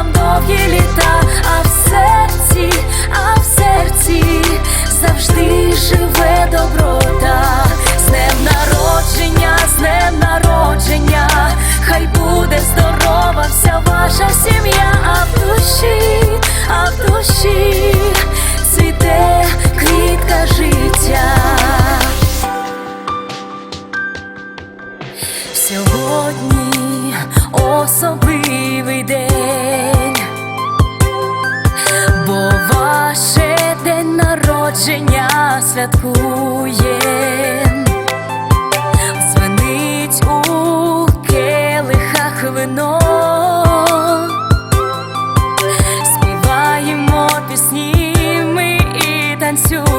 вам довгі літа, а в серці, а в серці завжди живе доброта, з днем народження, з днем народження, хай буде здорова вся ваша сім'я, а в душі, а в душі цвіте квітка життя. Сьогодні особливий день. дня святкує Звенить у келихах вино, співаємо пісні ми і танцюємо.